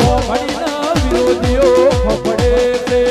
હોય હો વિરોધીઓ ખપડે છે.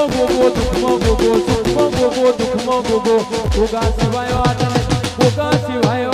Dokuma gogo, dokuma gogo, dokuma gogo, dokuma gogo. Goga sivayo atane, goga sivayo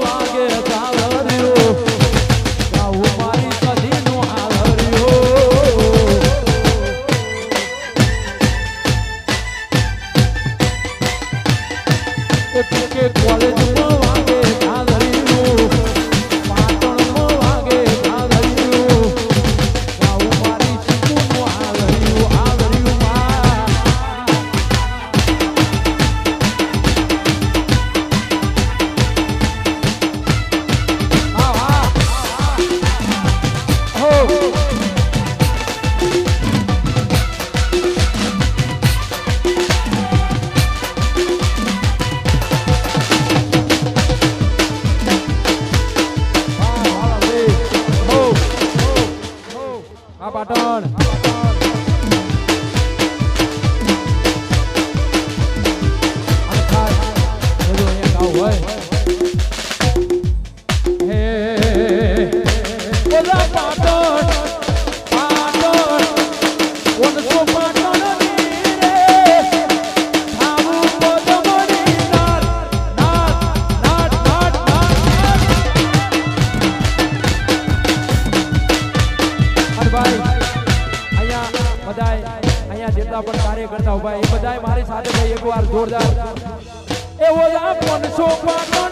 વાગે ભાઈ અહીંયા બધાય, અહીંયા જેટલા પણ કાર્યકર્તા ઊભા એ બધાય મારી સાથે ભાઈ એકવાર જોરદાર. એવો લાભ મનસો પાનો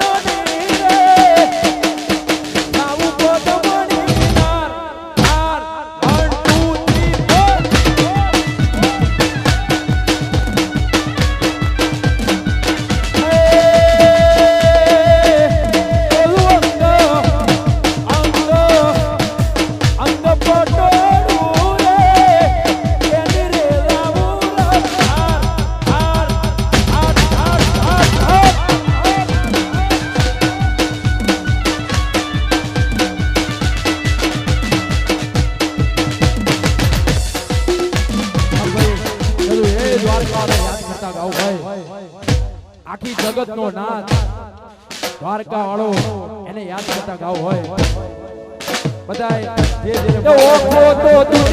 ભાવ હોય બધા જે જે ઓખો તો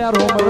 mulher romântica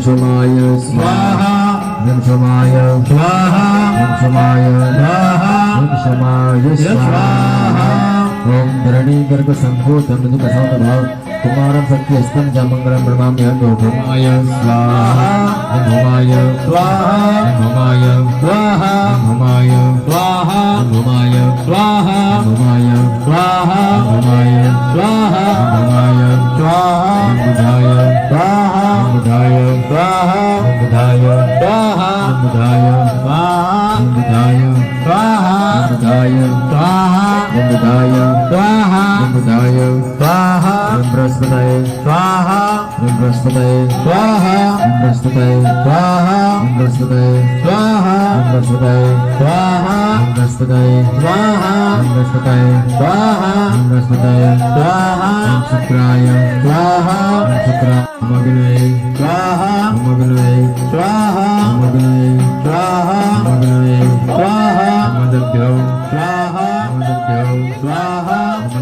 Om Shivaya Swaha Om Shivaya Swaha Om Shivaya Swaha Om Shivaya Swaha Om Dharani Garga Sambhutam Duka Samadhav Kumaram Sakti Astam Jamangaram Brahmami Ando Bhumaya Swaha Om Bhumaya Swaha Om Bhumaya Swaha Om Bhumaya Swaha Om Bhumaya Swaha बुधाय स्वाहा बुधाय स्वाहा बुधाय स्वाहा बुधाय स्वाहा बुधाय स्वाहा बुधाय स्वाहा बुधाय स्वाहा ब्रहस्पतये स्वाहा ब्रहस्पतये स्वाहा ब्रहस्पतये स्वाहा ब्रहस्पतये स्वाहा ब्रहस्पतये स्वाहा ब्रहस्पतये स्वाहा ब्रहस्पतये स्वाहा ब्रहस्पतये स्वाहा शुक्राय स्वाहा शुक्रा मग्ने स्वाहा मग्ने स्वाहा मग्ने स्वाहा मग्ने स्वाहा मदभ्यो स्वाहा मदभ्यो स्वाहा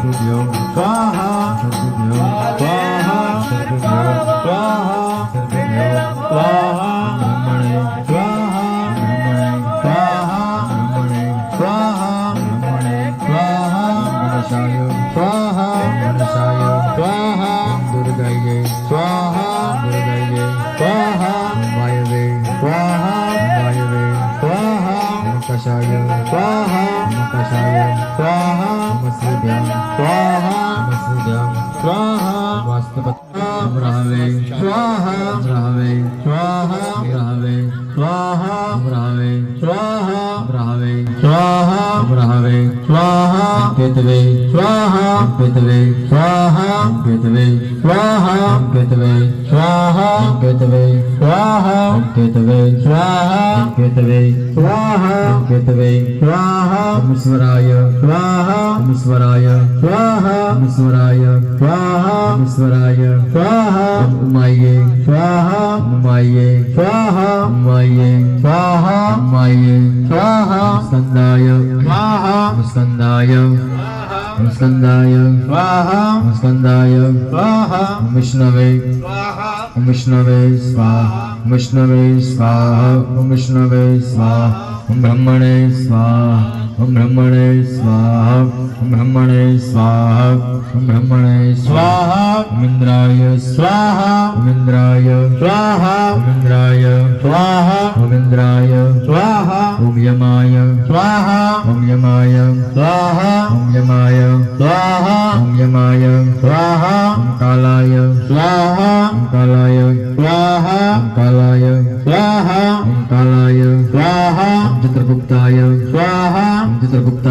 Swaha Swaha Swaha पितवे स्वाहा पितवे स्वाहा पितवे स्वाहा पितवे स्वाहा पितवे स्वाहा पितवे स्वाहा पितवे स्वाहा पितवे स्वाहा ईश्वराय स्वाहा ईश्वराय स्वाहा ईश्वराय स्वाहा ईश्वराय स्वाहा उमाये स्वाहा उमाये स्वाहा उमाये स्वाहा उमाये स्वाहा स्कन्दाय स्वाहा स्कन्दाय स्वाहा स्वाहा विष्णवे विष्णवे स्वाहा विष्णवे स्वाहा विष्णवे स्वाहा ब्रह्मणे स्वाहा ब्रह्मणे स्वाहा ब्रह्मणे स्वाहा ब्रह्मणे स्वाहा। मिन्द्राय स्वाहा। मिन्द्राय स्वाहा। मिन्द्राय स्वाहा। गोविन्द्राय स्वाहा। ॐ यमाय स्वाहा। ॐ यमाय स्वाहा। ॐ यमाय स्वाहा। ॐ यमाय स्वाहा। कालाय स्वाहा। कालाय स्वाहा। कालाय स्वाहा। कालाय स्वाहा। चित्रगुप्ताय स्वाहा। Ramchandra Gupta.